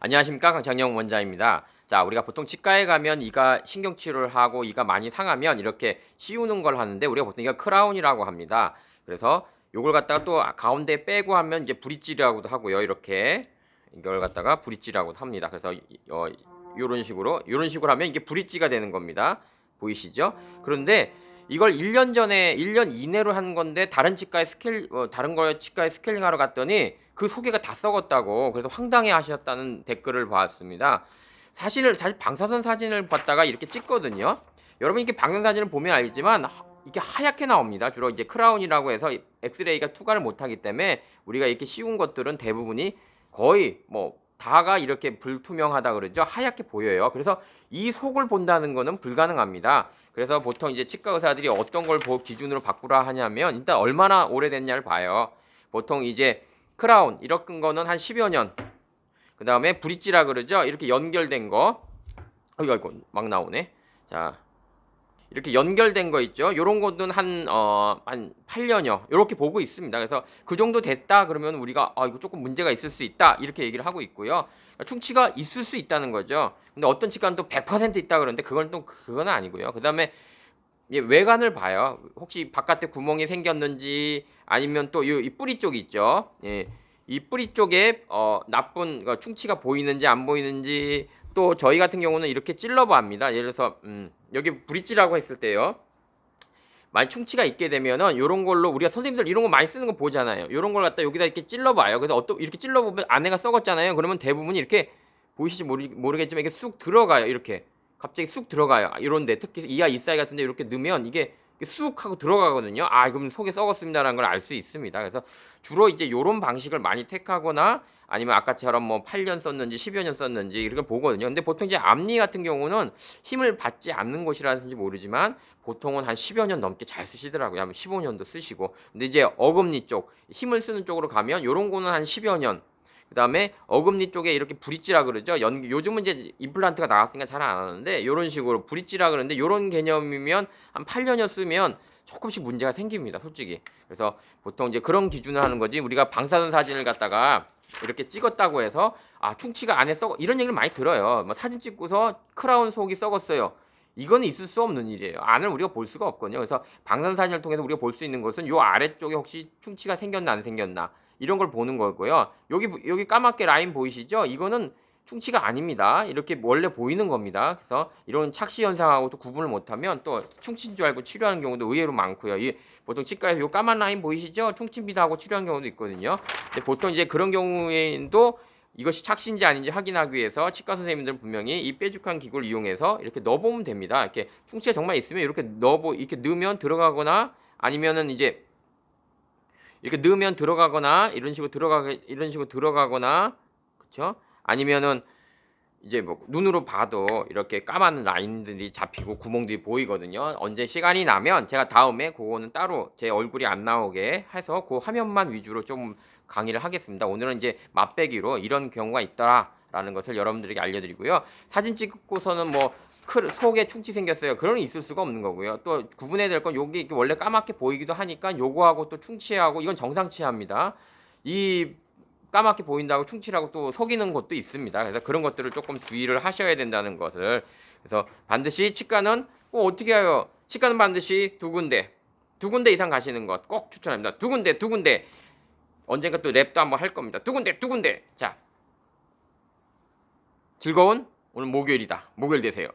안녕하십니까 강창영 원장입니다. 자 우리가 보통 치과에 가면 이가 신경치료를 하고 이가 많이 상하면 이렇게 씌우는 걸 하는데 우리가 보통 이가 크라운이라고 합니다. 그래서 요걸 갖다가 또 가운데 빼고 하면 이제 브릿지라고도 하고요. 이렇게 이걸 갖다가 브릿지라고도 합니다. 그래서 이- 어, 요런 식으로 요런 식으로 하면 이게 브릿지가 되는 겁니다. 보이시죠? 그런데 이걸 1년 전에 1년 이내로 한 건데 다른 치과에 스케일 어, 다른 거 치과에 스케일링 하러 갔더니 그 소개가 다 썩었다고 그래서 황당해 하셨다는 댓글을 봤습니다. 사실을 사실 방사선 사진을 봤다가 이렇게 찍거든요. 여러분 이렇게 방사선 사진을 보면 알지만 하- 이게 하얗게 나옵니다. 주로 이제 크라운이라고 해서 엑스레이가 투과를 못하기 때문에 우리가 이렇게 씌운 것들은 대부분이 거의 뭐 다가 이렇게 불투명하다 그러죠. 하얗게 보여요. 그래서 이 속을 본다는 거는 불가능합니다. 그래서 보통 이제 치과 의사들이 어떤 걸보 기준으로 바꾸라 하냐면 일단 얼마나 오래됐냐를 봐요. 보통 이제 크라운 이런 거는 한 10여 년. 그 다음에 브릿지라 그러죠. 이렇게 연결된 거. 어이구, 어이구, 막 나오네. 자, 이렇게 연결된 거 있죠. 요런 것은 한, 어, 한 8년여. 이렇게 보고 있습니다. 그래서 그 정도 됐다 그러면 우리가, 아, 이거 조금 문제가 있을 수 있다. 이렇게 얘기를 하고 있고요. 충치가 있을 수 있다는 거죠. 근데 어떤 치과는 또 100% 있다 그러는데 그건 또 그건 아니고요. 그 다음에 외관을 봐요. 혹시 바깥에 구멍이 생겼는지 아니면 또 이 뿌리 쪽 있죠. 예. 이 뿌리 쪽에 어, 나쁜 그 충치가 보이는지 안 보이는지 또 저희 같은 경우는 이렇게 찔러봅니다. 예를 들어서 음, 여기 브릿지라고 했을 때요. 만약 충치가 있게 되면은 이런 걸로 우리가 선생님들 이런 거 많이 쓰는 거 보잖아요. 이런 걸 갖다 여기다 이렇게 찔러봐요. 그래서 어떤 이렇게 찔러보면 안에가 썩었잖아요. 그러면 대부분이 이렇게 보이실지 모르, 모르겠지만 이게 쑥 들어가요. 이렇게 갑자기 쑥 들어가요. 이런데 특히 이하 이 사이 같은데 이렇게 넣으면 이게 쑥 하고 들어가거든요. 아 그럼 속에 썩었습니다라는 걸 알 수 있습니다. 그래서 주로 이제 이런 방식을 많이 택하거나 아니면 아까처럼 뭐 8년 썼는지 10여 년 썼는지 이렇게 보거든요. 근데 보통 이제 앞니 같은 경우는 힘을 받지 않는 곳이라든지 모르지만 보통은 한 10여 년 넘게 잘 쓰시더라고요. 한 15년도 쓰시고. 근데 이제 어금니 쪽 힘을 쓰는 쪽으로 가면 요런 거는 한 10여 년. 그다음에 어금니 쪽에 이렇게 브릿지라 그러죠. 연 요즘은 이제 임플란트가 나왔으니까 잘 안 하는데 요런 식으로 브릿지라 그러는데 요런 개념이면 한 8년여 쓰면 조금씩 문제가 생깁니다. 솔직히. 그래서 보통 이제 그런 기준을 하는 거지 우리가 방사선 사진을 갖다가 이렇게 찍었다고 해서 아 충치가 안에 썩어 이런 얘기를 많이 들어요. 뭐 사진 찍고서 크라운 속이 썩었어요. 이거는 있을 수 없는 일이에요. 안을 우리가 볼 수가 없거든요. 그래서 방사선 사진을 통해서 우리가 볼 수 있는 것은 요 아래쪽에 혹시 충치가 생겼나 안 생겼나 이런 걸 보는 거고요. 여기 여기 까맣게 라인 보이시죠? 이거는 충치가 아닙니다. 이렇게 원래 보이는 겁니다. 그래서 이런 착시 현상하고 또 구분을 못하면 또 충치인 줄 알고 치료하는 경우도 의외로 많고요. 이 보통 치과에서 요 까만 라인 보이시죠? 충치입니다 하고 치료하는 경우도 있거든요. 근데 보통 이제 그런 경우에도 이것이 착시인지 아닌지 확인하기 위해서 치과 선생님들은 분명히 이 뾰족한 기구를 이용해서 이렇게 넣어보면 됩니다. 이렇게 충치가 정말 있으면 이렇게 넣어보 이렇게 넣으면 들어가거나 아니면은 이제 이렇게 넣으면 들어가거나 이런 식으로 들어가 이런 식으로 들어가거나 그렇죠? 아니면은 이제 뭐 눈으로 봐도 이렇게 까만 라인들이 잡히고 구멍들이 보이거든요. 언제 시간이 나면 제가 다음에 그거는 따로 제 얼굴이 안 나오게 해서 그 화면만 위주로 좀 강의를 하겠습니다. 오늘은 이제 맛배기로 이런 경우가 있더라라는 것을 여러분들에게 알려드리고요. 사진 찍고서는 뭐 크- 속에 충치 생겼어요. 그런 있을 수가 없는 거고요. 또 구분해야 될 건 여기 원래 까맣게 보이기도 하니까 요거하고 또 충치하고 이건 정상치합니다. 이 까맣게 보인다고 충치라고 또 속이는 것도 있습니다. 그래서 그런 것들을 조금 주의를 하셔야 된다는 것을 그래서 반드시 치과는 꼭 어떻게 해요? 치과는 반드시 두 군데 두 군데 이상 가시는 것 꼭 추천합니다. 두 군데 두 군데 언젠가 또 랩도 한번 할 겁니다. 두 군데 두 군데 자 즐거운 오늘 목요일이다. 목요일 되세요.